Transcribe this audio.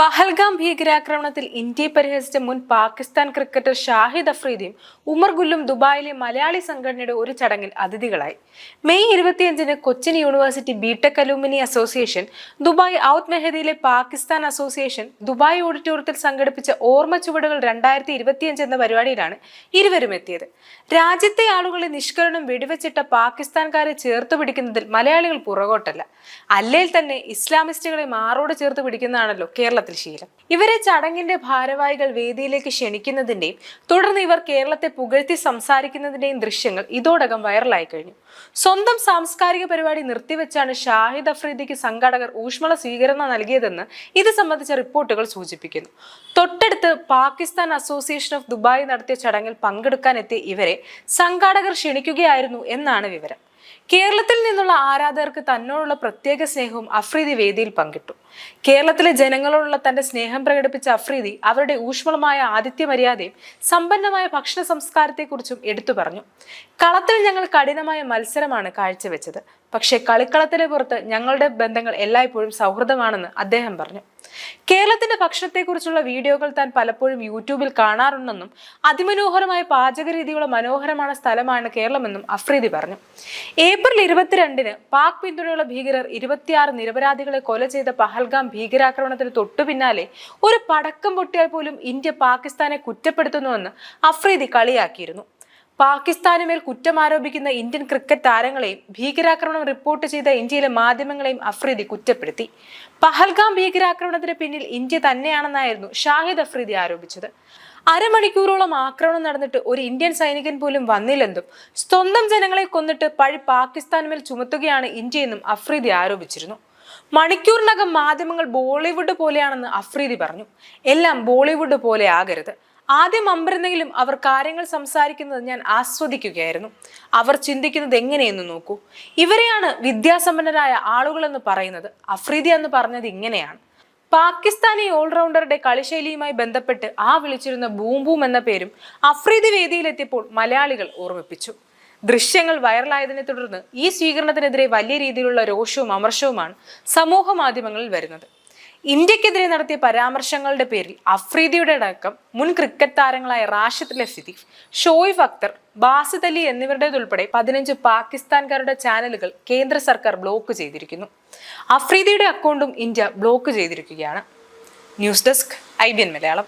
പഹൽഗാം ഭീകരാക്രമണത്തിൽ ഇന്ത്യയെ പരിഹസിച്ച മുൻ പാകിസ്ഥാൻ ക്രിക്കറ്റർ ഷാഹിദ് അഫ്രീദിയും ഉമർ ഗുല്ലും ദുബായിലെ മലയാളി സംഘടനയുടെ ഒരു ചടങ്ങിൽ അതിഥികളായി. മെയ് ഇരുപത്തിയഞ്ചിന് Cochin university B Tech alumni association Dubai auth മെഹദിയിലെ പാകിസ്ഥാൻ അസോസിയേഷൻ ദുബായ് ഓഡിറ്റോറിയത്തിൽ സംഘടിപ്പിച്ച ഓർമ്മ ചുവടുകൾ രണ്ടായിരത്തി ഇരുപത്തിയഞ്ച് എന്ന പരിപാടിയിലാണ് ഇരുവരും എത്തിയത്. രാജ്യത്തെ ആളുകളെ നിഷ്കരണം വെടിവെച്ചിട്ട പാകിസ്ഥാൻകാരെ ചേർത്ത് പിടിക്കുന്നതിൽ മലയാളികൾ പുറകോട്ടല്ല. അല്ലേൽ തന്നെ ഇസ്ലാമിസ്റ്റുകളെ മാറോട് ചേർത്ത് പിടിക്കുന്നതാണല്ലോ കേരളത്തിൽ. ശീലം ഇവരെ ചടങ്ങിന്റെ ഭാരവാഹികൾ വേദിയിലേക്ക് ക്ഷണിക്കുന്നതിന്റെയും തുടർന്ന് ഇവർ കേരളത്തെ പുകഴ്ത്തി സംസാരിക്കുന്നതിന്റെയും ദൃശ്യങ്ങൾ ഇതോടകം വൈറലായി കഴിഞ്ഞു. സ്വന്തം സാംസ്കാരിക പരിപാടി നിർത്തിവെച്ചാണ് ഷാഹിദ് അഫ്രീദിക്ക് സംഘാടകർ ഊഷ്മള സ്വീകരണം നൽകിയതെന്ന് ഇത് സംബന്ധിച്ച റിപ്പോർട്ടുകൾ സൂചിപ്പിക്കുന്നു. തൊട്ടടുത്ത് പാകിസ്ഥാൻ അസോസിയേഷൻ ഓഫ് ദുബായ് നടത്തിയ ചടങ്ങിൽ പങ്കെടുക്കാനെത്തിയ ഇവരെ സംഘാടകർ ക്ഷണിക്കുകയായിരുന്നു എന്നാണ് വിവരം. കേരളത്തിൽ നിന്നുള്ള ആരാധകർക്ക് തന്നോടുള്ള പ്രത്യേക സ്നേഹവും അഫ്രീദി വേദിയിൽ പങ്കിട്ടു. കേരളത്തിലെ ജനങ്ങളോടുള്ള തന്റെ സ്നേഹം പ്രകടിപ്പിച്ച അഫ്രീദി അവരുടെ ഊഷ്മളമായ ആതിഥ്യ മര്യാദയും സമ്പന്നമായ ഭക്ഷണ സംസ്കാരത്തെക്കുറിച്ചും എടുത്തു പറഞ്ഞു. കളത്തിൽ ഞങ്ങൾ കഠിനമായ മത്സരമാണ് കാഴ്ചവെച്ചത്. പക്ഷേ കളിക്കളത്തിന് പുറത്ത് ഞങ്ങളുടെ ബന്ധങ്ങൾ എല്ലായ്പ്പോഴും സൗഹൃദമാണെന്ന് അദ്ദേഹം പറഞ്ഞു. കേരളത്തിന്റെ ഭക്ഷണത്തെക്കുറിച്ചുള്ള വീഡിയോകൾ താൻ പലപ്പോഴും യൂട്യൂബിൽ കാണാറുണ്ടെന്നും അതിമനോഹരമായ പാചക രീതിയുള്ള മനോഹരമായ സ്ഥലമാണ് കേരളമെന്നും അഫ്രീദി പറഞ്ഞു. ഏപ്രിൽ ഇരുപത്തിരണ്ടിന് പാക് പിന്തുണയുള്ള ഭീകരർ ഇരുപത്തിയാറ് നിരപരാധികളെ കൊല ചെയ്ത പഹൽഗാം ഭീകരാക്രമണത്തിന് തൊട്ടു പിന്നാലെ ഒരു പടക്കം പൊട്ടിയാൽ പോലും ഇന്ത്യ പാകിസ്ഥാനെ കുറ്റപ്പെടുത്തുന്നുവെന്ന് അഫ്രീദി കളിയാക്കിയിരുന്നു. പാകിസ്ഥാനുമേൽ കുറ്റം ആരോപിക്കുന്ന ഇന്ത്യൻ ക്രിക്കറ്റ് താരങ്ങളെയും ഭീകരാക്രമണം റിപ്പോർട്ട് ചെയ്ത ഇന്ത്യയിലെ മാധ്യമങ്ങളെയും അഫ്രീദി കുറ്റപ്പെടുത്തി. പഹൽഗാം ഭീകരാക്രമണത്തിന് പിന്നിൽ ഇന്ത്യ തന്നെയാണെന്നായിരുന്നു ഷാഹിദ് അഫ്രീദി ആരോപിച്ചത്. അരമണിക്കൂറോളം ആക്രമണം നടന്നിട്ട് ഒരു ഇന്ത്യൻ സൈനികൻ പോലും വന്നില്ലെന്നും സ്വന്തം ജനങ്ങളെ കൊന്നിട്ട് പഴി പാകിസ്ഥാനുമേൽ ചുമത്തുകയാണ് ഇന്ത്യയെന്നും അഫ്രീദി ആരോപിച്ചിരുന്നു. മണിക്കൂറിനകം മാധ്യമങ്ങൾ ബോളിവുഡ് പോലെയാണെന്ന് അഫ്രീദി പറഞ്ഞു. എല്ലാം ബോളിവുഡ് പോലെ ആകരുത്. ആദ്യം അമ്പരുന്നെങ്കിലും അവർ കാര്യങ്ങൾ സംസാരിക്കുന്നത് ഞാൻ ആസ്വദിക്കുകയായിരുന്നു. അവർ ചിന്തിക്കുന്നത് എങ്ങനെയെന്ന് നോക്കൂ. ഇവരെയാണ് വിദ്യാസമ്പന്നരായ ആളുകളെന്ന് പറയുന്നത്. അഫ്രീദി എന്ന് പറഞ്ഞത് ഇങ്ങനെയാണ്. പാകിസ്ഥാനി ഓൾറൗണ്ടറുടെ കളിശൈലിയുമായി ബന്ധപ്പെട്ട് ആ വിളിച്ചിരുന്ന ബൂം ബൂം എന്ന പേരും അഫ്രീദി വേദിയിലെത്തിയപ്പോൾ മലയാളികൾ ഓർമ്മിപ്പിച്ചു. ദൃശ്യങ്ങൾ വൈറലായതിനെ തുടർന്ന് ഈ സ്വീകരണത്തിനെതിരെ വലിയ രീതിയിലുള്ള രോഷവും അമർഷവുമാണ് സമൂഹ മാധ്യമങ്ങളിൽ വരുന്നത്. ഇന്ത്യക്കെതിരെ നടത്തിയ പരാമർശങ്ങളുടെ പേരിൽ അഫ്രീദിയുടെ അടക്കം മുൻ ക്രിക്കറ്റ് താരങ്ങളായ റാഷിദ് ലസിദീഫ് ഷോയിഫ് അക്തർ ബാസിദ് അലി എന്നിവരുടേതുൾപ്പെടെ പതിനഞ്ച് പാകിസ്ഥാൻകാരുടെ ചാനലുകൾ കേന്ദ്ര സർക്കാർ ബ്ലോക്ക് ചെയ്തിരിക്കുന്നു. അഫ്രീദിയുടെ അക്കൗണ്ടും ഇന്ത്യ ബ്ലോക്ക് ചെയ്തിരിക്കുകയാണ്. News desk I B N Malayalam.